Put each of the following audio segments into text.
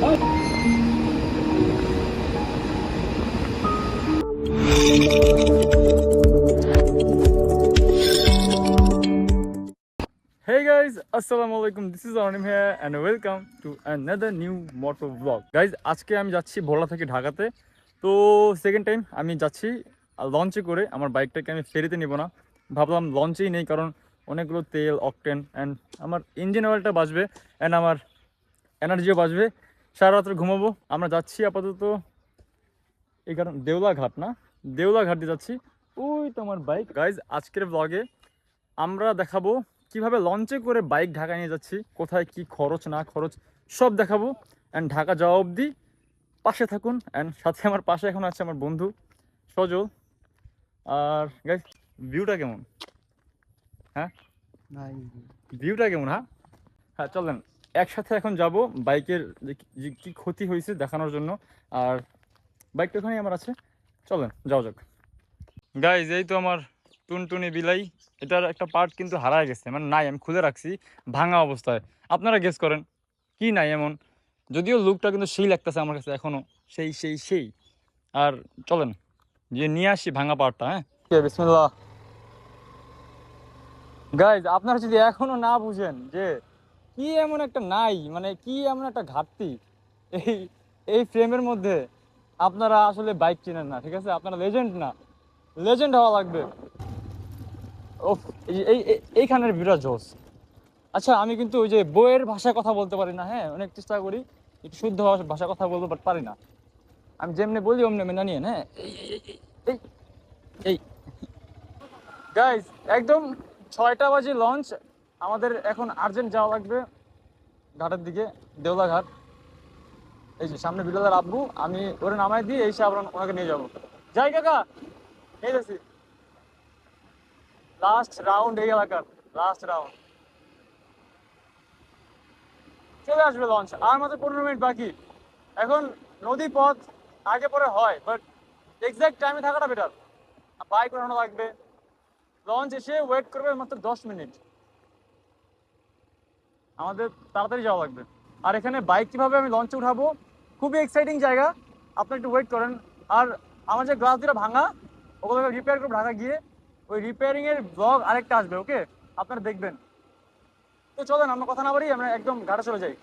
Hey guys, Assalamu this is Arnim here and welcome to another new motor vlog. Guys, আজকে আমি যাচ্ছি ভোলা থেকে ঢাকাতে। তো সেকেন্ড টাইম আমি যাচ্ছি লঞ্চে করে আমার বাইকটাকে আমি ফেরিতে নিব না। ভাবলাম লঞ্চেই নেই কারণ অনেকগুলো তেল অকটেন অ্যান্ড আমার ইঞ্জিন অয়েলটা বাঁচবে অ্যান্ড আমার এনার্জিও বাঁচবে সারা রাত্রে ঘুমাবো। আমরা যাচ্ছি আপাতত এই কারণ দেউলা ঘাট না? দেউলা ঘাট দিয়ে যাচ্ছি। ওই তো আমার বাইক গাইজ আজকের ব্লগে আমরা দেখাবো কীভাবে লঞ্চে করে বাইক ঢাকা নিয়ে যাচ্ছি কোথায় কি খরচ না খরচ সব দেখাবো। অ্যান্ড ঢাকা যাওয়া অবধি পাশে থাকুন। অ্যান্ড সাথে আমার পাশে এখন আছে আমার বন্ধু সজল। আর গাইজ ভিউটা কেমন? হ্যাঁ? ভিউটা কেমন হ্যাঁ? হ্যাঁ চলেন। একসাথে এখন যাব বাইকের যে কি- কী ক্ষতি হয়েছে দেখানোর জন্য। আর বাইকটা ওখানেই আমার আছে। চলেন যাওয়া যাক। গাইজ এই তো আমার টুনটুনি বিলাই, এটার একটা পার্ট কিন্তু হারায় গেছে মানে নাই, আমি খুলে রাখছি, ভাঙা অবস্থায়। আপনারা গেস করেন, কি নাই এমন? যদিও লুকটা কিন্তু সেই লাগতেছে আমার কাছে এখনও, সেই সেই সেই। আর চলেন যে নিয়ে আসি ভাঙা পার্টটা হ্যাঁ? বিসমিল্লাহ। গাইজ আপনারা যদি এখনও না বুঝেন যে কি এমন একটা নাই মানে কি এমন একটা ঘাটতি, এই এই ফ্রেমের মধ্যে আপনারা আসলে বাইক চেনেন না, ঠিক আছে? আপনারা লেজেন্ড না লেজেন্ড হওয়া লাগবে। ও এই এই- এই- এইখানের বিরাট জোস। আচ্ছা আমি কিন্তু ওই যে বইয়ের ভাষায় কথা বলতে পারি না হ্যাঁ? অনেক চেষ্টা করি, একটু শুদ্ধ ভাষা- ভাষায় কথা বলতে পারি না। আমি যেমনি বলি, অমনি মেনে নিয়ে হ্যাঁ? এই, এই- গাইজ একদম ছয়টা বাজে লঞ্চ আমাদের এখন আর্জেন্ট যাওয়া লাগবে। ঘাটের দিকে দেওলা ঘাট এই যে, সামনে বিলালের আব্বু, আমি ওরে নামাই দিয়ে এই সে আবার ওনাকে নিয়ে যাব। যাই কাকা এই লাস্ট রাউন্ড এই এলাকার লাস্ট রাউন্ড চলে আসবে লঞ্চ আর মাত্র পনেরো মিনিট বাকি। এখন নদী পথ আগে পরে হয় বাট এক্সাক্ট টাইমে থাকাটা বেটার বাইক ওঠানো লাগবে। লঞ্চ এসে ওয়েট করবে মাত্র দশ মিনিট। আমাদের তাড়াতাড়ি যাওয়া লাগবে। আর এখানে বাইক কীভাবে আমি লঞ্চে উঠাবো? খুবই এক্সাইটিং জায়গা। আপনি একটু ওয়েট করেন। আর আমার যে গ্লাস দুটা ভাঙা, ওগুলোকে রিপেয়ার করে ঢাকা গিয়ে ওই রিপেয়ারিং এর ব্লগ আরেকটা আসবে ওকে আপনারা দেখবেন। তো চলেন, আমরা কথা না বাড়ি আমরা একদম ঘাটে চলে যাই।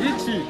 일치.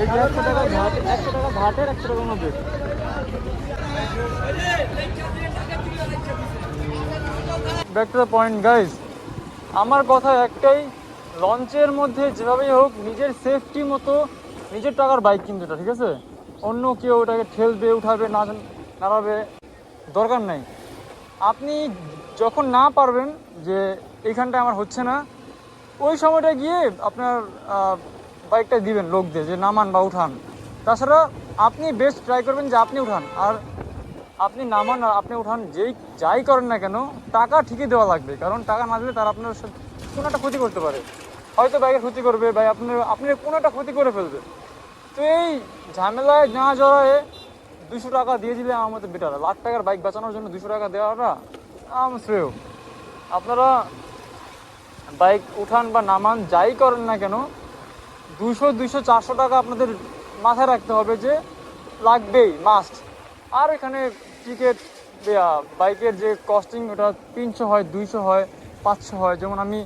টাকা একশো টাকা ঘাটের একশো টাকার মধ্যে ব্যাক টু দ্য পয়েন্ট আমার কথা একটাই, লঞ্চের মধ্যে যেভাবেই হোক, নিজের সেফটি মতো নিজের টাকার বাইক কিনতে ঠিক আছে? অন্য কেউ ওটাকে ঠেলবে, উঠাবে, না নাড়াবে, দরকার নাই। আপনি যখন না পারবেন যে এইখানটা আমার হচ্ছে না, ওই সময়টা গিয়ে আপনার বাইকটা দিবেন লোকদের যে নামান বা উঠান। তাছাড়া আপনি বেস্ট ট্রাই করবেন যে আপনি উঠান। আর আপনি নামান আর আপনি উঠান যেই, যাই করেন না কেন, টাকা ঠিকই দেওয়া লাগবে। কারণ টাকা না দিলে তারা আপনার কোনো একটা ক্ষতি করতে পারে। হয়তো বাইকের ক্ষতি করবে বা আপনার আপনি কোনো একটা ক্ষতি করে ফেলবে। তো এই ঝামেলায় না জড়ায়ে দুশো টাকা দিয়ে দিলে আমার মতো বেটার লাখ টাকার বাইক বাঁচানোর জন্য দুশো টাকা দেওয়াটা আমার শ্রেয়। আপনারা বাইক উঠান বা নামান যাই করেন না কেন দুশো দুশো চারশো টাকা আপনাদের মাথায় রাখতে হবে যে লাগবেই মাস্ট আর এখানে টিকিট বাইকের যে কস্টিং ওটা তিনশো হয়, দুইশো হয়, পাঁচশো হয়। যেমন আমি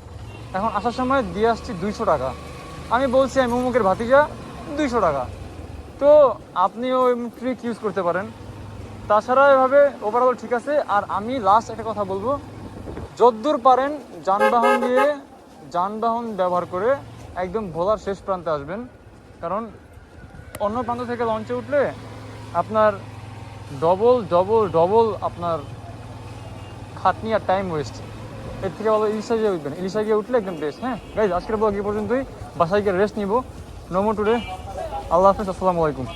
এখন আসার সময় দিয়ে আসছি দুইশো টাকা। আমি বলছি আমি মুমুকের ভাতিজা, দুইশো টাকা। তো আপনিও ট্রিক ইউজ করতে পারেন। তাছাড়া এভাবে ওভারঅল ঠিক আছে। আর আমি লাস্ট একটা কথা বলব। যদ্দূর পারেন যানবাহন দিয়ে, যানবাহন ব্যবহার করে একদম ভোলার শেষ প্রান্তে আসবেন। কারণ অন্য প্রান্ত থেকে লঞ্চে উঠলে আপনার ডবল ডবল ডবল আপনার খাটনি আর টাইম ওয়েস্ট এর থেকে ভালো ইলিশা গিয়ে উঠবেন। ইলিশা গিয়ে উঠলে একদম বেস্ট হ্যাঁ? গাইজ আজকের ব্লগ এই পর্যন্তই। বাসায় গিয়ে রেস্ট নিব। নমো টুডে আল্লাহ হাফিজ, আসসালামু আলাইকুম।